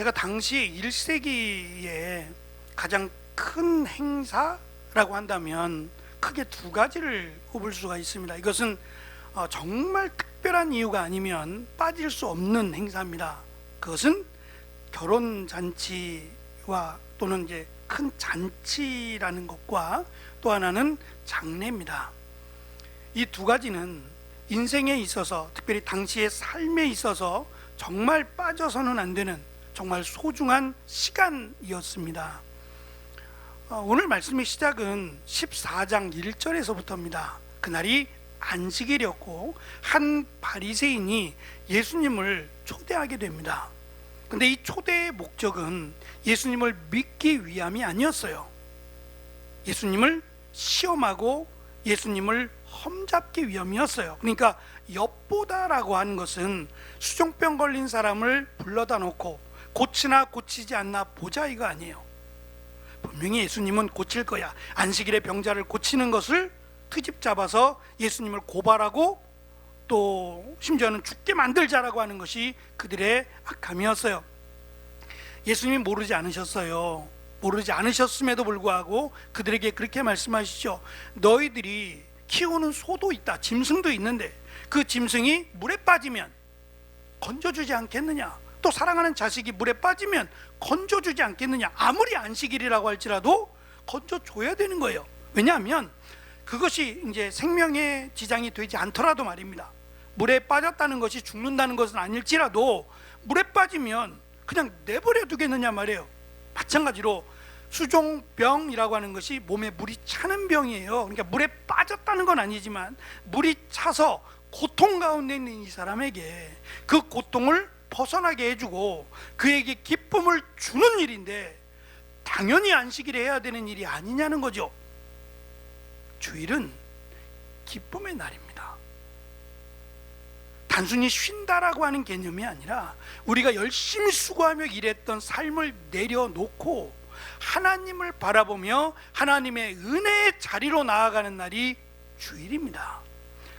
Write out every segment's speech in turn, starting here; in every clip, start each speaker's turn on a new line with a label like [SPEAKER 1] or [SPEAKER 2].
[SPEAKER 1] 제가 당시 1세기에 가장 큰 행사라고 한다면 크게 두 가지를 꼽을 수가 있습니다. 이것은 어, 정말 특별한 이유가 아니면 빠질 수 없는 행사입니다. 그것은 결혼 잔치와 또는 이제 큰 잔치라는 것과 또 하나는 장례입니다. 이 두 가지는 인생에 있어서 특별히 당시의 삶에 있어서 정말 빠져서는 안 되는 정말 소중한 시간이었습니다. 어, 오늘 말씀의 시작은 14장 1절에서부터입니다. 그날이 안식일이었고 한 바리새인이 예수님을 초대하게 됩니다. 근데 이 초대의 목적은 예수님을 믿기 위함이 아니었어요. 예수님을 시험하고 예수님을 험잡기 위함이었어요. 그러니까 엿보다라고 하는 것은 수종병 걸린 사람을 불러다 놓고 고치나 고치지 않나 보자 이거 아니에요. 분명히 예수님은 고칠 거야. 안식일에 병자를 고치는 것을 트집 잡아서 예수님을 고발하고 또 심지어는 죽게 만들자라고 하는 것이 그들의 악함이었어요. 예수님이 모르지 않으셨어요. 모르지 않으셨음에도 불구하고 그들에게 그렇게 말씀하시죠. 너희들이 키우는 소도 있다. 짐승도 있는데 그 짐승이 물에 빠지면 건져주지 않겠느냐? 또 사랑하는 자식이 물에 빠지면 건져주지 않겠느냐? 아무리 안식일이라고 할지라도 건져줘야 되는 거예요. 왜냐하면 그것이 이제 생명에 지장이 되지 않더라도 말입니다. 물에 빠졌다는 것이 죽는다는 것은 아닐지라도 물에 빠지면 그냥 내버려 두겠느냐 말이에요. 마찬가지로 수종병이라고 하는 것이 몸에 물이 차는 병이에요. 그러니까 물에 빠졌다는 건 아니지만 물이 차서 고통 가운데 있는 이 사람에게 그 고통을 벗어나게 해주고 그에게 기쁨을 주는 일인데 당연히 안식일에 해야 되는 일이 아니냐는 거죠. 주일은 기쁨의 날입니다. 단순히 쉰다라고 하는 개념이 아니라 우리가 열심히 수고하며 일했던 삶을 내려놓고 하나님을 바라보며 하나님의 은혜의 자리로 나아가는 날이 주일입니다.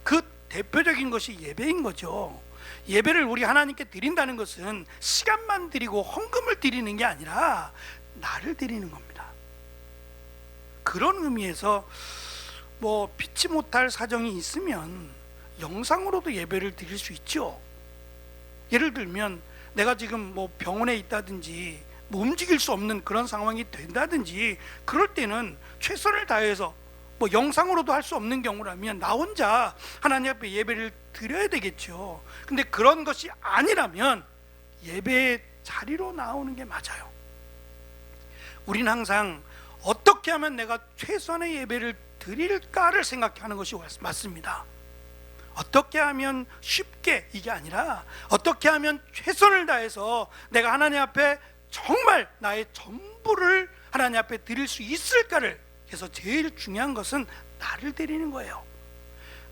[SPEAKER 1] 그 대표적인 것이 예배인 거죠. 예배를 우리 하나님께 드린다는 것은 시간만 드리고 헌금을 드리는 게 아니라 나를 드리는 겁니다. 그런 의미에서 뭐 피치 못할 사정이 있으면 영상으로도 예배를 드릴 수 있죠. 예를 들면 내가 지금 뭐 병원에 있다든지 뭐 움직일 수 없는 그런 상황이 된다든지 그럴 때는 최선을 다해서 뭐 영상으로도 할 수 없는 경우라면 나 혼자 하나님 앞에 예배를 드려야 되겠죠. 근데 그런 것이 아니라면 예배의 자리로 나오는 게 맞아요. 우리는 항상 어떻게 하면 내가 최선의 예배를 드릴까를 생각하는 것이 맞습니다. 어떻게 하면 쉽게 이게 아니라 어떻게 하면 최선을 다해서 내가 하나님 앞에 정말 나의 전부를 하나님 앞에 드릴 수 있을까를 그래서 제일 중요한 것은 나를 드리는 거예요.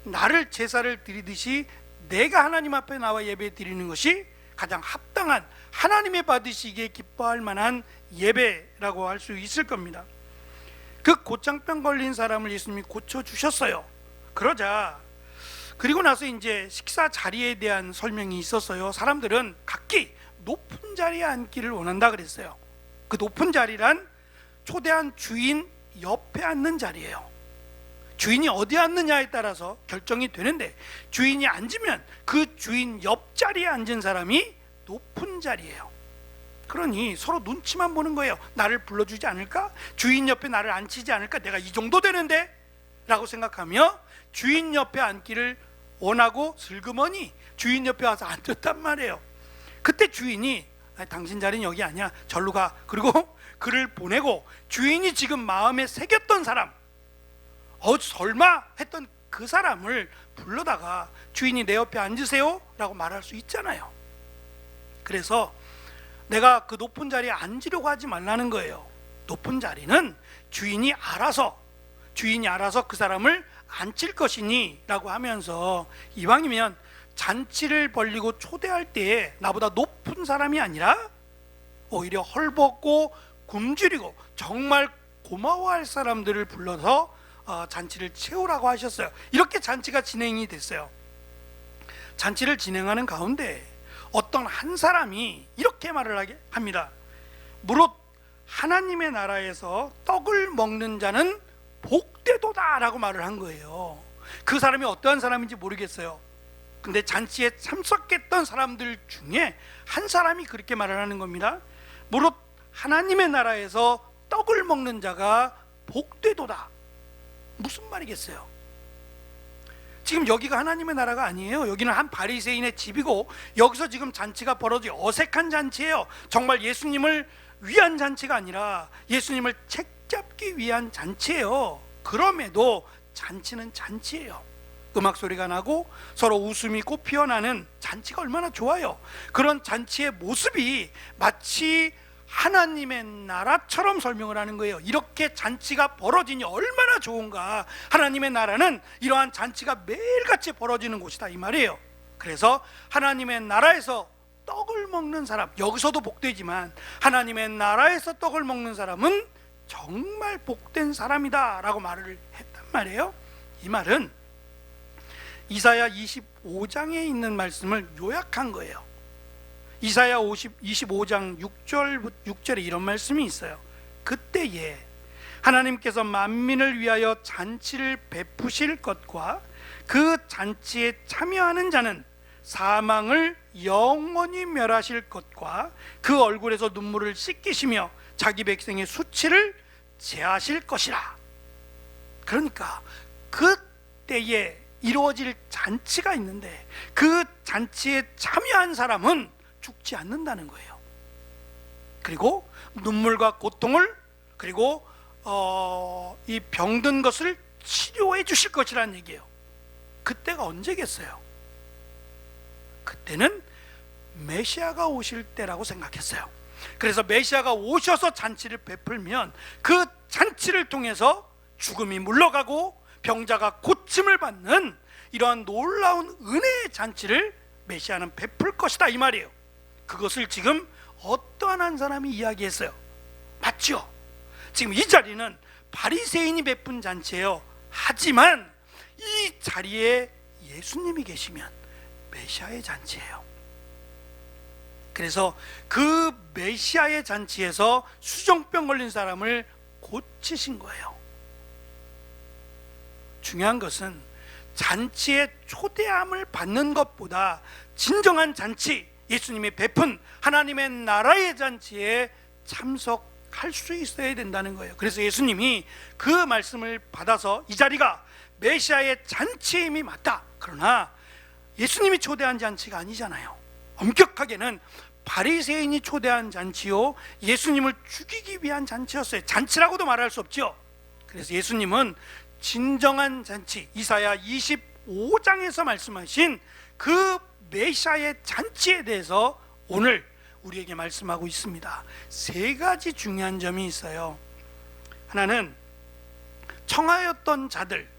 [SPEAKER 1] 나를 제사를 드리듯이 내가 하나님 앞에 나와 예배 드리는 것이 가장 합당한 하나님의 받으시기에 기뻐할 만한 예배라고 할 수 있을 겁니다. 그 고장병 걸린 사람을 예수님이 고쳐 주셨어요. 그러자 그리고 나서 이제 식사 자리에 대한 설명이 있었어요. 사람들은 각기 높은 자리에 앉기를 원한다 그랬어요. 그 높은 자리란 초대한 주인 옆에 앉는 자리예요. 주인이 어디 앉느냐에 따라서 결정이 되는데 주인이 앉으면 그 주인 옆자리에 앉은 사람이 높은 자리예요. 그러니 서로 눈치만 보는 거예요. 나를 불러주지 않을까? 주인 옆에 나를 앉히지 않을까? 내가 이 정도 되는데? 라고 생각하며 주인 옆에 앉기를 원하고 슬그머니 주인 옆에 와서 앉았단 말이에요. 그때 주인이 당신 자리는 여기 아니야. 절로 가. 그리고 그를 보내고 주인이 지금 마음에 새겼던 사람, 어 설마 했던 그 사람을 불러다가 주인이 내 옆에 앉으세요라고 말할 수 있잖아요. 그래서 내가 그 높은 자리에 앉으려고 하지 말라는 거예요. 높은 자리는 주인이 알아서 주인이 알아서 그 사람을 앉힐 것이니라고 하면서 이왕이면 잔치를 벌리고 초대할 때에 나보다 높은 사람이 아니라 오히려 헐벗고 굶주리고 정말 고마워할 사람들을 불러서 어, 잔치를 채우라고 하셨어요. 이렇게 잔치가 진행이 됐어요. 잔치를 진행하는 가운데 어떤 한 사람이 이렇게 말을 하게 합니다. 무릇 하나님의 나라에서 떡을 먹는 자는 복되도다라고 말을 한 거예요. 그 사람이 어떠한 사람인지 모르겠어요. 근데 잔치에 참석했던 사람들 중에 한 사람이 그렇게 말을 하는 겁니다. 무릇 하나님의 나라에서 떡을 먹는 자가 복되도다. 무슨 말이겠어요? 지금 여기가 하나님의 나라가 아니에요. 여기는 한 바리새인의 집이고 여기서 지금 잔치가 벌어지 어색한 잔치예요. 정말 예수님을 위한 잔치가 아니라 예수님을 책잡기 위한 잔치예요. 그럼에도 잔치는 잔치예요. 음악 소리가 나고 서로 웃음이 꽃 피어나는 잔치가 얼마나 좋아요. 그런 잔치의 모습이 마치 하나님의 나라처럼 설명을 하는 거예요. 이렇게 잔치가 벌어지니 얼마나 좋은가. 하나님의 나라는 이러한 잔치가 매일같이 벌어지는 곳이다 이 말이에요. 그래서 하나님의 나라에서 떡을 먹는 사람 여기서도 복되지만 하나님의 나라에서 떡을 먹는 사람은 정말 복된 사람이다라고 말을 했단 말이에요. 이 말은 이사야 25장에 있는 말씀을 요약한 거예요. 이사야 50, 25장 6절 6절에 이런 말씀이 있어요. 그때에 하나님께서 만민을 위하여 잔치를 베푸실 것과 그 잔치에 참여하는 자는 사망을 영원히 멸하실 것과 그 얼굴에서 눈물을 씻기시며 자기 백성의 수치를 제하실 것이라. 그러니까 그때에 이루어질 잔치가 있는데 그 잔치에 참여한 사람은 죽지 않는다는 거예요. 그리고 눈물과 고통을 그리고 어, 이 병든 것을 치료해 주실 것이라는 얘기예요. 그때가 언제겠어요? 그때는 메시아가 오실 때라고 생각했어요. 그래서 메시아가 오셔서 잔치를 베풀면 그 잔치를 통해서 죽음이 물러가고 병자가 고침을 받는 이러한 놀라운 은혜의 잔치를 메시아는 베풀 것이다 이 말이에요. 그것을 지금 어떠한 한 사람이 이야기했어요. 맞죠? 지금 이 자리는 바리새인이 베푼 잔치예요. 하지만 이 자리에 예수님이 계시면 메시아의 잔치예요. 그래서 그 메시아의 잔치에서 수정병 걸린 사람을 고치신 거예요. 중요한 것은 잔치의 초대함을 받는 것보다 진정한 잔치, 예수님이 베푼 하나님의 나라의 잔치에 참석할 수 있어야 된다는 거예요. 그래서 예수님이 그 말씀을 받아서 이 자리가 메시아의 잔치의 힘이 맞다. 그러나 예수님이 초대한 잔치가 아니잖아요. 엄격하게는 바리새인이 초대한 잔치요 예수님을 죽이기 위한 잔치였어요. 잔치라고도 말할 수 없죠. 그래서 예수님은 진정한 잔치 이사야 25장에서 말씀하신 그 메시아의 잔치에 대해서 오늘 우리에게 말씀하고 있습니다. 세 가지 중요한 점이 있어요. 하나는 청하였던 자들,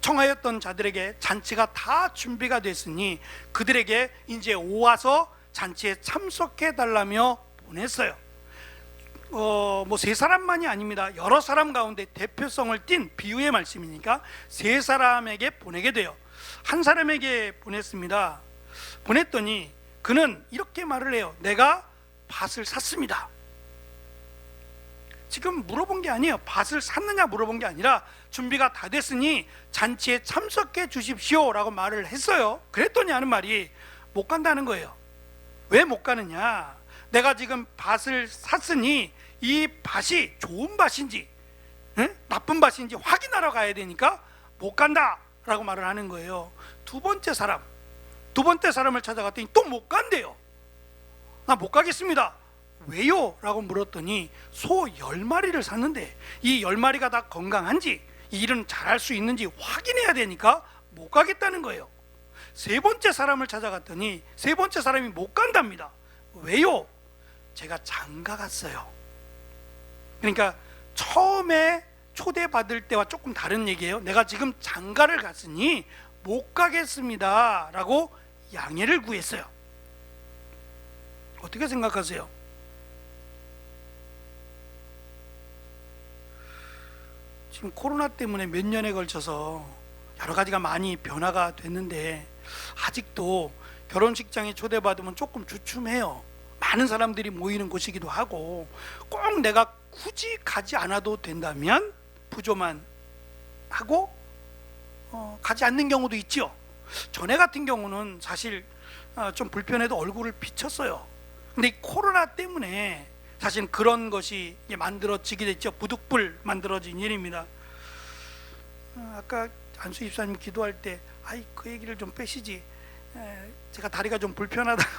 [SPEAKER 1] 청하였던 자들에게 잔치가 다 준비가 됐으니 그들에게 이제 오와서 잔치에 참석해 달라며 보냈어요. 어, 뭐 세 사람만이 아닙니다. 여러 사람 가운데 대표성을 띤 비유의 말씀이니까 세 사람에게 보내게 돼요. 한 사람에게 보냈습니다. 보냈더니 그는 이렇게 말을 해요. 내가 밭을 샀습니다. 지금 물어본 게 아니에요. 밭을 샀느냐 물어본 게 아니라 준비가 다 됐으니 잔치에 참석해 주십시오라고 말을 했어요. 그랬더니 하는 말이 못 간다는 거예요. 왜 못 가느냐? 내가 지금 밭을 샀으니 이 밭이 좋은 밭인지 응? 나쁜 밭인지 확인하러 가야 되니까 못 간다라고 말을 하는 거예요. 두 번째 사람, 두 번째 사람을 찾아갔더니 또 못 간대요. 나 못 가겠습니다. 왜요? 라고 물었더니 소 열마리를 샀는데 이 열마리가 다 건강한지 이 일은 잘할 수 있는지 확인해야 되니까 못 가겠다는 거예요. 세 번째 사람을 찾아갔더니 세 번째 사람이 못 간답니다. 왜요? 제가 장가 갔어요. 그러니까 처음에 초대받을 때와 조금 다른 얘기예요. 내가 지금 장가를 갔으니 못 가겠습니다. 라고 양해를 구했어요. 어떻게 생각하세요? 지금 코로나 때문에 몇 년에 걸쳐서 여러 가지가 많이 변화가 됐는데 아직도 결혼식장에 초대받으면 조금 주춤해요. 많은 사람들이 모이는 곳이기도 하고 꼭 내가 굳이 가지 않아도 된다면 부조만 하고 어, 가지 않는 경우도 있죠. 전에 같은 경우는 사실 어, 좀 불편해도 얼굴을 비쳤어요. 근데 이 코로나 때문에 사실 그런 것이 만들어지게 됐죠. 부득불 만들어진 일입니다. 어, 아까 안수 입사님 기도할 때 아이 그 얘기를 좀 빼시지. 에, 제가 다리가 좀 불편하다고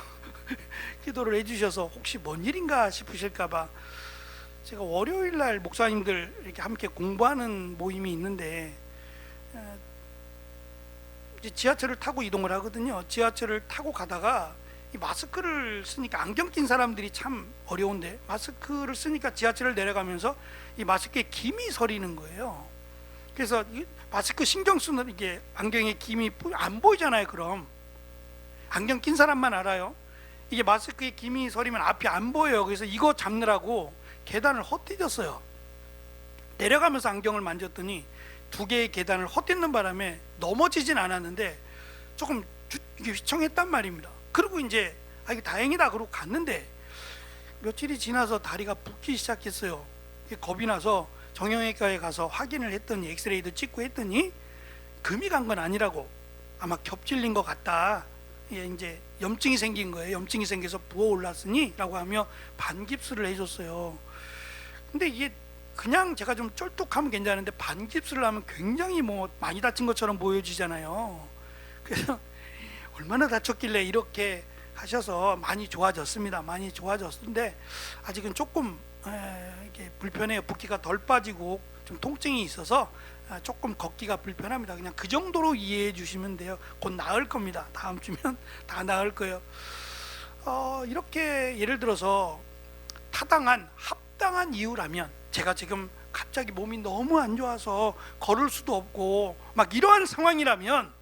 [SPEAKER 1] 기도를 해주셔서 혹시 뭔 일인가 싶으실까봐 제가 월요일 날 목사님들 이렇게 함께 공부하는 모임이 있는데 지하철을 타고 이동을 하거든요. 지하철을 타고 가다가 이 마스크를 쓰니까 안경 낀 사람들이 참 어려운데 마스크를 쓰니까 지하철을 내려가면서 이 마스크에 김이 서리는 거예요. 그래서 이 마스크 신경 쓰는 이게 안경에 김이 뿌- 안 보이잖아요. 그럼 안경 낀 사람만 알아요. 이게 마스크에 김이 서리면 앞이 안 보여요. 그래서 이거 잡느라고 계단을 헛디뎠어요. 내려가면서 안경을 만졌더니 두 개의 계단을 헛딛는 바람에 넘어지진 않았는데 조금 휘청했단 말입니다. 그리고 이제 아 이게 다행이다 그러고 갔는데 며칠이 지나서 다리가 붓기 시작했어요. 겁이 나서 정형외과에 가서 확인을 했더니 엑스레이도 찍고 했더니 금이 간 건 아니라고 아마 겹질린 것 같다. 예, 이제 염증이 생긴 거예요. 염증이 생겨서 부어 올랐으니라고 하며 반깁스를 해줬어요. 근데 이게 그냥 제가 좀 쫄뚝하면 괜찮은데 반깁스를 하면 굉장히 뭐 많이 다친 것처럼 보여지잖아요. 그래서 얼마나 다쳤길래 이렇게 하셔서 많이 좋아졌습니다. 많이 좋아졌는데 아직은 조금 에, 이게 불편해요. 붓기가 덜 빠지고 좀 통증이 있어서 아, 조금 걷기가 불편합니다. 그냥 그 정도로 이해해 주시면 돼요. 곧 나을 겁니다. 다음 주면 다 나을 거예요. 어, 이렇게 예를 들어서 타당한 합당한 이유라면 제가 지금 갑자기 몸이 너무 안 좋아서 걸을 수도 없고 막 이러한 상황이라면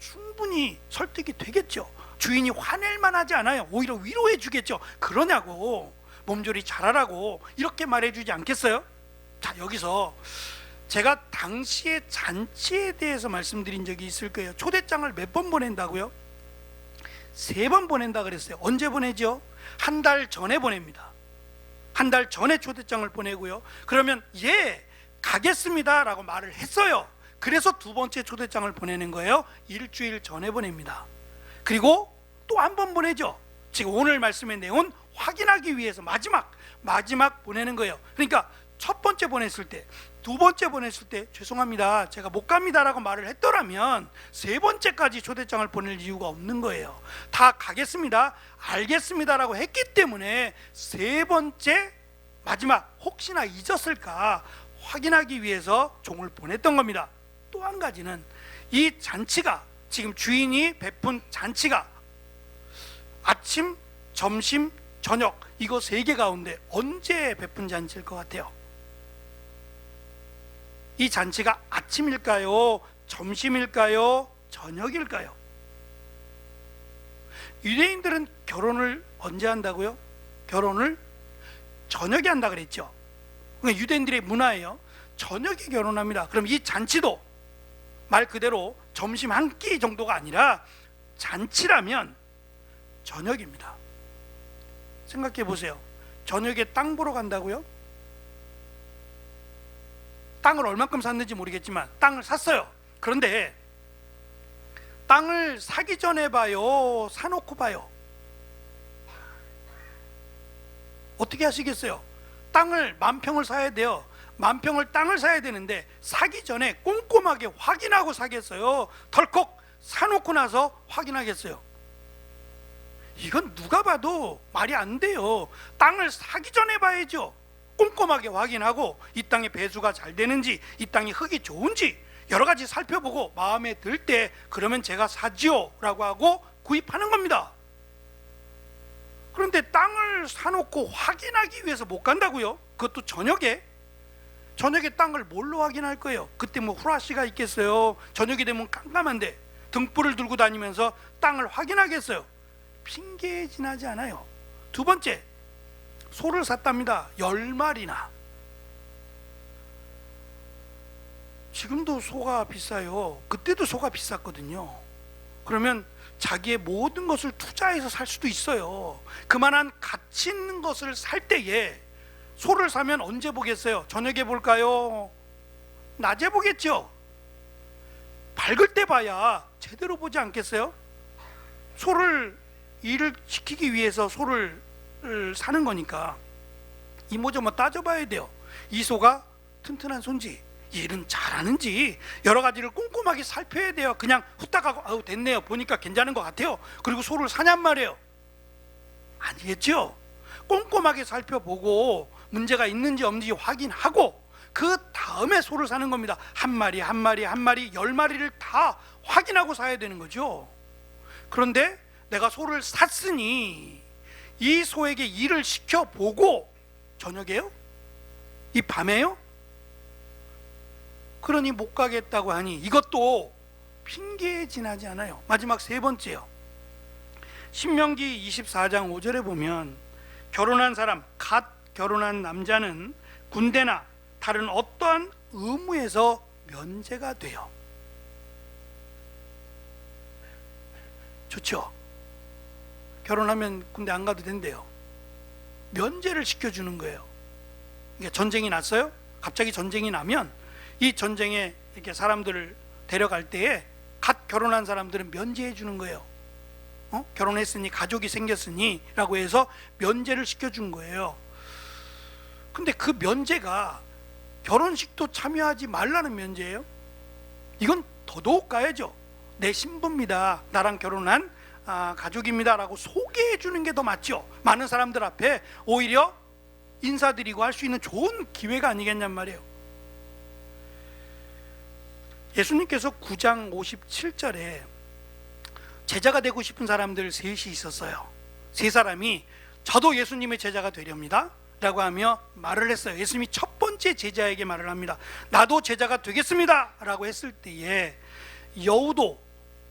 [SPEAKER 1] 충분히 설득이 되겠죠. 주인이 화낼 만하지 않아요. 오히려 위로해 주겠죠. 그러냐고 몸조리 잘하라고 이렇게 말해 주지 않겠어요? 자 여기서 제가 당시의 잔치에 대해서 말씀드린 적이 있을 거예요. 초대장을 몇 번 보낸다고요? 세 번 보낸다 그랬어요. 언제 보내죠? 한 달 전에 보냅니다. 한 달 전에 초대장을 보내고요. 그러면 예 가겠습니다라고 말을 했어요. 그래서 두 번째 초대장을 보내는 거예요. 일주일 전에 보냅니다. 그리고 또 한 번 보내죠. 지금 오늘 말씀의 내용은 확인하기 위해서 마지막 마지막 보내는 거예요. 그러니까 첫 번째 보냈을 때, 두 번째 보냈을 때 죄송합니다. 제가 못 갑니다라고 말을 했더라면 세 번째까지 초대장을 보낼 이유가 없는 거예요. 다 가겠습니다. 알겠습니다라고 했기 때문에 세 번째 마지막 혹시나 잊었을까 확인하기 위해서 종을 보냈던 겁니다. 또 한 가지는 이 잔치가 지금 주인이 베푼 잔치가 아침, 점심, 저녁 이거 세 개 가운데 언제 베푼 잔치일 것 같아요? 이 잔치가 아침일까요? 점심일까요? 저녁일까요? 유대인들은 결혼을 언제 한다고요? 결혼을 저녁에 한다 그랬죠. 그러니까 유대인들의 문화예요. 저녁에 결혼합니다. 그럼 이 잔치도 말 그대로 점심 한 끼 정도가 아니라 잔치라면 저녁입니다. 생각해 보세요. 저녁에 땅 보러 간다고요? 땅을 얼마큼 샀는지 모르겠지만 땅을 샀어요. 그런데 땅을 사기 전에 봐요, 사놓고 봐요. 어떻게 하시겠어요? 땅을 만 평을 사야 돼요. 만 평을 땅을 사야 되는데 사기 전에 꼼꼼하게 확인하고 사겠어요. 덜컥 사놓고 나서 확인하겠어요. 이건 누가 봐도 말이 안 돼요. 땅을 사기 전에 봐야죠. 꼼꼼하게 확인하고 이 땅의 배수가 잘 되는지, 이 땅이 흙이 좋은지 여러 가지 살펴보고 마음에 들 때 그러면 제가 사지요라고 하고 구입하는 겁니다. 그런데 땅을 사놓고 확인하기 위해서 못 간다고요? 그것도 저녁에 저녁에 땅을 뭘로 확인할 거예요? 그때 뭐 후라시가 있겠어요? 저녁이 되면 깜깜한데 등불을 들고 다니면서 땅을 확인하겠어요? 핑계에 지나지 않아요. 두 번째, 소를 샀답니다. 열 마리나. 지금도 소가 비싸요. 그때도 소가 비쌌거든요. 그러면 자기의 모든 것을 투자해서 살 수도 있어요. 그만한 가치 있는 것을 살 때에 소를 사면 언제 보겠어요? 저녁에 볼까요? 낮에 보겠죠. 밝을 때 봐야 제대로 보지 않겠어요? 소를 일을 시키기 위해서 소를 사는 거니까 이모저모 따져봐야 돼요. 이 소가 튼튼한 소인지 일은 잘하는지 여러 가지를 꼼꼼하게 살펴야 돼요. 그냥 후딱 하고 아우 됐네요. 보니까 괜찮은 것 같아요. 그리고 소를 사냔 말이에요. 아니겠죠? 꼼꼼하게 살펴보고 문제가 있는지 없는지 확인하고 그 다음에 소를 사는 겁니다. 한 마리, 한 마리, 한 마리, 열 마리를 다 확인하고 사야 되는 거죠. 그런데 내가 소를 샀으니 이 소에게 일을 시켜보고 저녁에요? 이 밤에요? 그러니 못 가겠다고 하니 이것도 핑계에 지나지 않아요. 마지막 세 번째요. 신명기 24장 5절에 보면 결혼한 사람, 갓 결혼한 남자는 군대나 다른 어떠한 의무에서 면제가 돼요. 좋죠? 결혼하면 군대 안 가도 된대요. 면제를 시켜주는 거예요. 이게 전쟁이 났어요? 갑자기 전쟁이 나면 이 전쟁에 이렇게 사람들을 데려갈 때에 갓 결혼한 사람들은 면제해 주는 거예요. 어? 결혼했으니 가족이 생겼으니라고 해서 면제를 시켜준 거예요. 근데 그 면제가 결혼식도 참여하지 말라는 면제예요. 이건 더더욱 가야죠. 내 신부입니다. 나랑 결혼한 아, 가족입니다라고 소개해 주는 게 더 맞죠. 많은 사람들 앞에 오히려 인사드리고 할 수 있는 좋은 기회가 아니겠냔 말이에요. 예수님께서 9장 57절에 제자가 되고 싶은 사람들 셋이 있었어요. 세 사람이 저도 예수님의 제자가 되렵니다. 라고 하며 말을 했어요. 예수님이 첫 번째 제자에게 말을 합니다. 나도 제자가 되겠습니다. 라고 했을 때에 여우도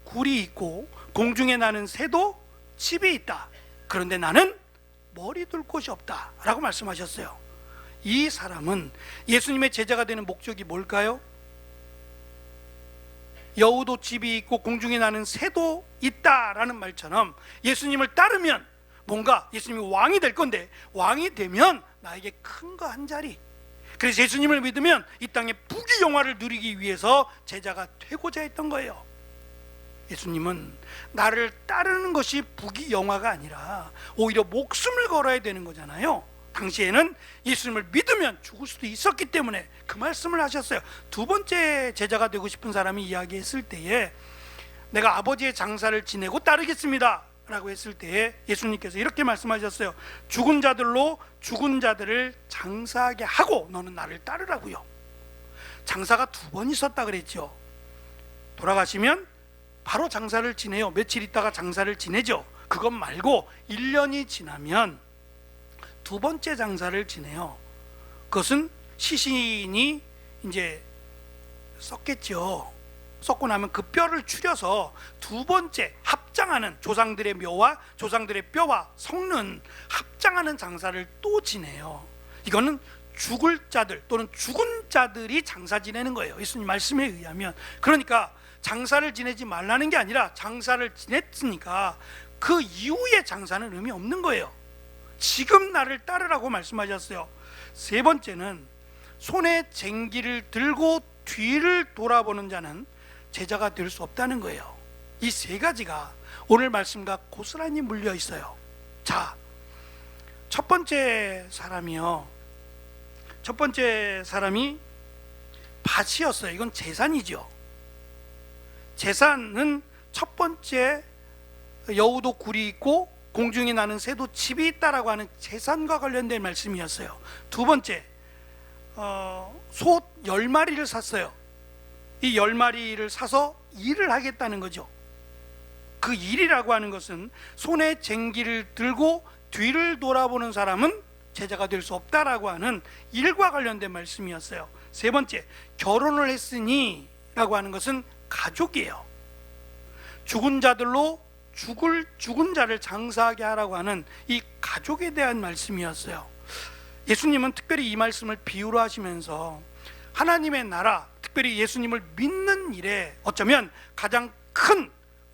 [SPEAKER 1] 굴이 있고 공중에 나는 새도 집이 있다. 그런데 나는 머리 둘 곳이 없다. 라고 말씀하셨어요. 이 사람은 예수님의 제자가 되는 목적이 뭘까요? 여우도 집이 있고 공중에 나는 새도 있다라는 말처럼 예수님을 따르면 뭔가 예수님이 왕이 될 건데 왕이 되면 나에게 큰 거 한 자리. 그래서 예수님을 믿으면 이 땅의 부귀 영화를 누리기 위해서 제자가 되고자 했던 거예요. 예수님은 나를 따르는 것이 부귀 영화가 아니라 오히려 목숨을 걸어야 되는 거잖아요. 당시에는 예수님을 믿으면 죽을 수도 있었기 때문에 그 말씀을 하셨어요. 두 번째 제자가 되고 싶은 사람이 이야기했을 때에 내가 아버지의 장사를 지내고 따르겠습니다. 라고 했을 때에 예수님께서 이렇게 말씀하셨어요. 죽은 자들로 죽은 자들을 장사하게 하고 너는 나를 따르라고요. 장사가 두 번 있었다 그랬죠. 돌아가시면 바로 장사를 지내요. 며칠 있다가 장사를 지내죠. 그것 말고 1년이 지나면 두 번째 장사를 지내요. 그것은 시신이 이제 썩겠죠. 썩고 나면 그 뼈를 추려서 두 번째 합장하는 조상들의 묘와 조상들의 뼈와 섞는 합장하는 장사를 또 지내요. 이거는 죽을 자들 또는 죽은 자들이 장사 지내는 거예요. 예수님 말씀에 의하면 그러니까 장사를 지내지 말라는 게 아니라 장사를 지냈으니까 그 이후에 장사는 의미 없는 거예요. 지금 나를 따르라고 말씀하셨어요. 세 번째는 손에 쟁기를 들고 뒤를 돌아보는 자는 제자가 될 수 없다는 거예요. 이 세 가지가 오늘 말씀과 고스란히 물려 있어요. 자, 첫 번째 사람이요. 첫 번째 사람이 밭이었어요. 이건 재산이죠. 재산은 첫 번째 여우도 굴이 있고 공중에 나는 새도 집이 있다라고 하는 재산과 관련된 말씀이었어요. 두 번째 어, 소열 마리를 샀어요. 이열 마리를 사서 일을 하겠다는 거죠. 그 일이라고 하는 것은 손에 쟁기를 들고 뒤를 돌아보는 사람은 제자가 될 수 없다라고 하는 일과 관련된 말씀이었어요. 세 번째 결혼을 했으니 라고 하는 것은 가족이에요. 죽은 자들로 죽을 죽은 자를 장사하게 하라고 하는 이 가족에 대한 말씀이었어요. 예수님은 특별히 이 말씀을 비유로 하시면서 하나님의 나라, 특별히 예수님을 믿는 일에 어쩌면 가장 큰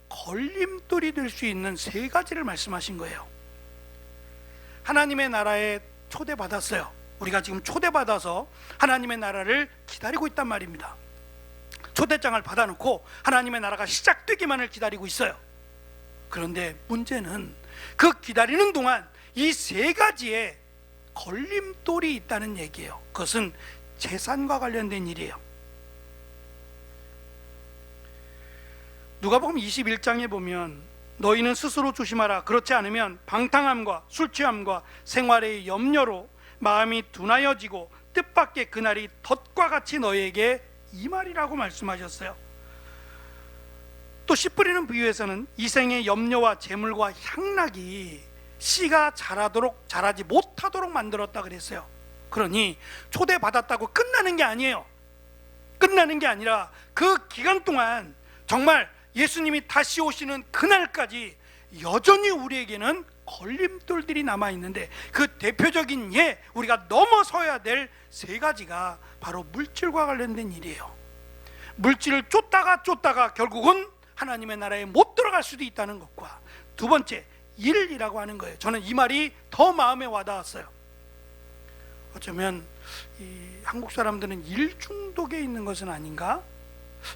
[SPEAKER 1] 걸림돌이 될 수 있는 세 가지를 말씀하신 거예요. 하나님의 나라에 초대받았어요. 우리가 지금 초대받아서 하나님의 나라를 기다리고 있단 말입니다. 초대장을 받아놓고 하나님의 나라가 시작되기만을 기다리고 있어요. 그런데 문제는 그 기다리는 동안 이 세 가지의 걸림돌이 있다는 얘기예요. 그것은 재산과 관련된 일이에요. 누가복음 21장에 보면 너희는 스스로 조심하라 그렇지 않으면 방탕함과 술 취함과 생활의 염려로 마음이 둔하여지고 뜻밖의 그날이 덫과 같이 너희에게 이 말이라고 말씀하셨어요. 또 씨 뿌리는 비유에서는 이생의 염려와 재물과 향락이 씨가 자라도록 자라지 못하도록 만들었다 그랬어요. 그러니 초대 받았다고 끝나는 게 아니에요. 끝나는 게 아니라 그 기간 동안 정말 예수님이 다시 오시는 그날까지 여전히 우리에게는 걸림돌들이 남아 있는데 그 대표적인 예 우리가 넘어서야 될 세 가지가 바로 물질과 관련된 일이에요. 물질을 쫓다가 쫓다가 결국은 하나님의 나라에 못 들어갈 수도 있다는 것과 두 번째 일이라고 하는 거예요. 저는 이 말이 더 마음에 와닿았어요. 어쩌면 이 한국 사람들은 일 중독에 있는 것은 아닌가?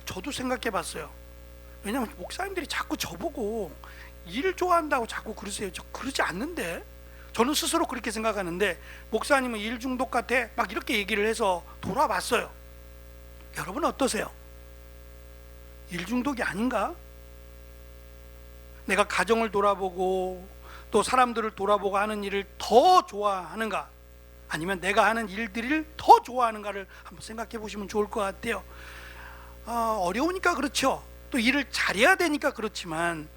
[SPEAKER 1] 저도 생각해 봤어요. 왜냐하면 목사님들이 자꾸 저보고 일 좋아한다고 자꾸 그러세요. 저 그러지 않는데 저는 스스로 그렇게 생각하는데 목사님은 일 중독 같아 막 이렇게 얘기를 해서 돌아봤어요. 여러분 어떠세요? 일 중독이 아닌가? 내가 가정을 돌아보고 또 사람들을 돌아보고 하는 일을 더 좋아하는가? 아니면 내가 하는 일들을 더 좋아하는가를 한번 생각해 보시면 좋을 것 같아요. 어, 어려우니까 그렇죠. 또 일을 잘해야 되니까 그렇지만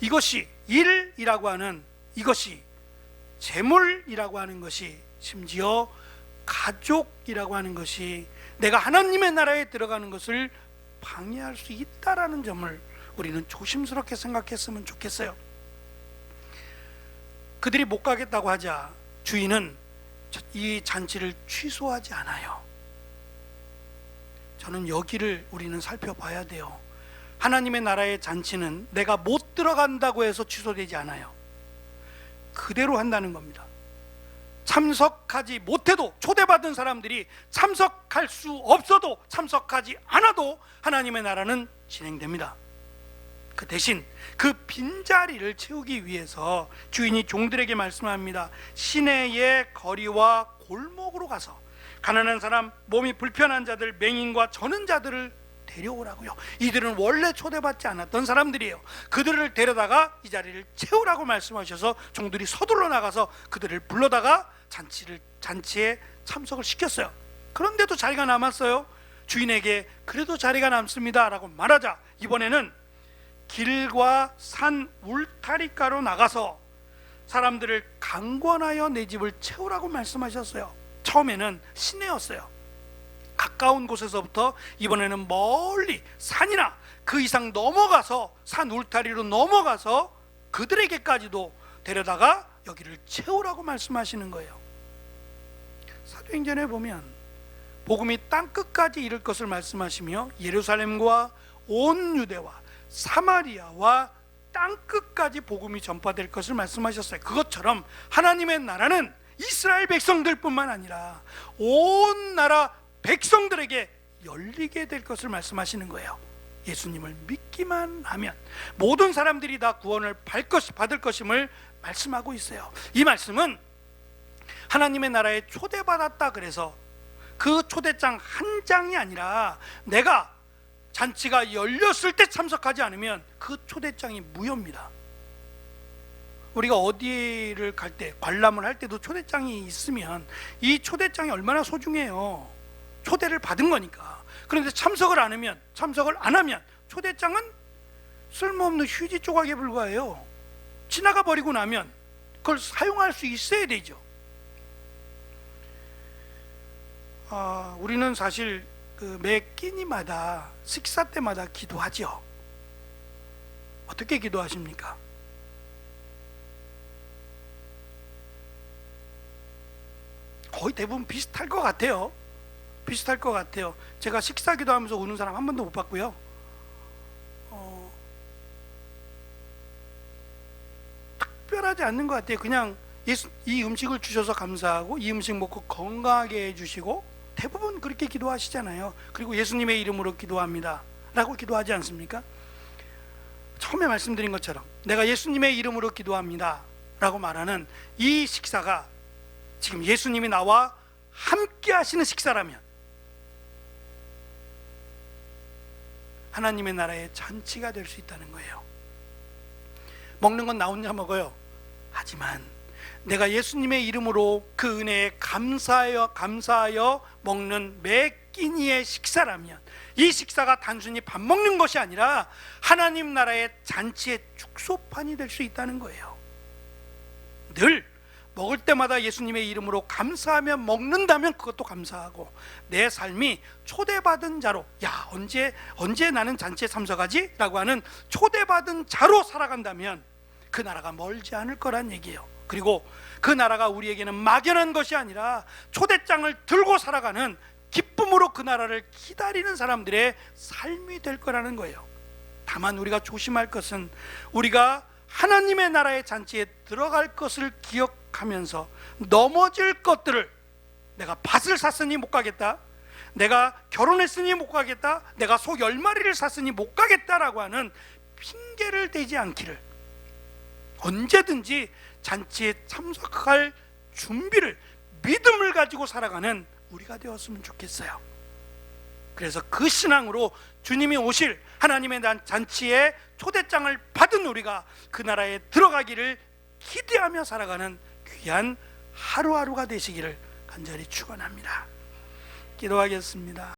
[SPEAKER 1] 이것이 일이라고 하는 이것이 재물이라고 하는 것이 심지어 가족이라고 하는 것이 내가 하나님의 나라에 들어가는 것을 방해할 수 있다라는 점을 우리는 조심스럽게 생각했으면 좋겠어요. 그들이 못 가겠다고 하자 주인은 이 잔치를 취소하지 않아요. 저는 여기를 우리는 살펴봐야 돼요. 하나님의 나라의 잔치는 내가 못 들어간다고 해서 취소되지 않아요. 그대로 한다는 겁니다. 참석하지 못해도 초대받은 사람들이 참석할 수 없어도 참석하지 않아도 하나님의 나라는 진행됩니다. 그 대신 그 빈자리를 채우기 위해서 주인이 종들에게 말씀합니다. 시내의 거리와 골목으로 가서 가난한 사람, 몸이 불편한 자들, 맹인과 저는 자들을 데려오라고요. 이들은 원래 초대받지 않았던 사람들이에요. 그들을 데려다가 이 자리를 채우라고 말씀하셔서 종들이 서둘러 나가서 그들을 불러다가 잔치를 잔치에 참석을 시켰어요. 그런데도 자리가 남았어요. 주인에게 그래도 자리가 남습니다라고 말하자 이번에는 길과 산 울타리가로 나가서 사람들을 강권하여 내 집을 채우라고 말씀하셨어요. 처음에는 시내였어요. 가까운 곳에서부터 이번에는 멀리 산이나 그 이상 넘어가서 산 울타리로 넘어가서 그들에게까지도 데려다가 여기를 채우라고 말씀하시는 거예요. 사도행전에 보면 복음이 땅 끝까지 이를 것을 말씀하시며 예루살렘과 온 유대와 사마리아와 땅 끝까지 복음이 전파될 것을 말씀하셨어요. 그것처럼 하나님의 나라는 이스라엘 백성들뿐만 아니라 온 나라 백성들에게 열리게 될 것을 말씀하시는 거예요. 예수님을 믿기만 하면 모든 사람들이 다 구원을 받을 것임을 말씀하고 있어요. 이 말씀은 하나님의 나라에 초대받았다 그래서 그 초대장 한 장이 아니라 내가 잔치가 열렸을 때 참석하지 않으면 그 초대장이 무효입니다. 우리가 어디를 갈 때 관람을 할 때도 초대장이 있으면 이 초대장이 얼마나 소중해요. 초대를 받은 거니까. 그런데 참석을 안 하면 참석을 안 하면 초대장은 쓸모없는 휴지 조각에 불과해요. 지나가 버리고 나면 그걸 사용할 수 있어야 되죠. 아, 우리는 사실 그 매 끼니마다 식사 때마다 기도하죠. 어떻게 기도하십니까? 거의 대부분 비슷할 것 같아요. 비슷할 것 같아요. 제가 식사 기도하면서 우는 사람 한 번도 못 봤고요. 어, 기도하지 않는 것 같아요. 그냥 예수, 이 음식을 주셔서 감사하고 이 음식 먹고 건강하게 해주시고 대부분 그렇게 기도하시잖아요. 그리고 예수님의 이름으로 기도합니다. 라고 기도하지 않습니까? 처음에 말씀드린 것처럼 내가 예수님의 이름으로 기도합니다. 라고 말하는 이 식사가 지금 예수님이 나와 함께 하시는 식사라면 하나님의 나라의 잔치가 될 수 있다는 거예요. 먹는 건 나 혼자 먹어요. 하지만 내가 예수님의 이름으로 그 은혜에 감사하여 감사하여 먹는 매 끼니의 식사라면 이 식사가 단순히 밥 먹는 것이 아니라 하나님 나라의 잔치의 축소판이 될 수 있다는 거예요. 늘 먹을 때마다 예수님의 이름으로 감사하며 먹는다면 그것도 감사하고 내 삶이 초대받은 자로 야 언제 언제 나는 잔치에 참석하지라고 하는 초대받은 자로 살아간다면 그 나라가 멀지 않을 거란 얘기예요. 그리고 그 나라가 우리에게는 막연한 것이 아니라 초대장을 들고 살아가는 기쁨으로 그 나라를 기다리는 사람들의 삶이 될 거라는 거예요. 다만 우리가 조심할 것은 우리가 하나님의 나라의 잔치에 들어갈 것을 기억 하면서 넘어질 것들을 내가 밭을 샀으니 못 가겠다. 내가 결혼했으니 못 가겠다. 내가 소 열 마리를 샀으니 못 가겠다라고 하는 핑계를 대지 않기를 언제든지 잔치에 참석할 준비를 믿음을 가지고 살아가는 우리가 되었으면 좋겠어요. 그래서 그 신앙으로 주님이 오실 하나님의 난 잔치에 초대장을 받은 우리가 그 나라에 들어가기를 기대하며 살아가는 귀한 하루하루가 되시기를 간절히 축원합니다. 기도하겠습니다.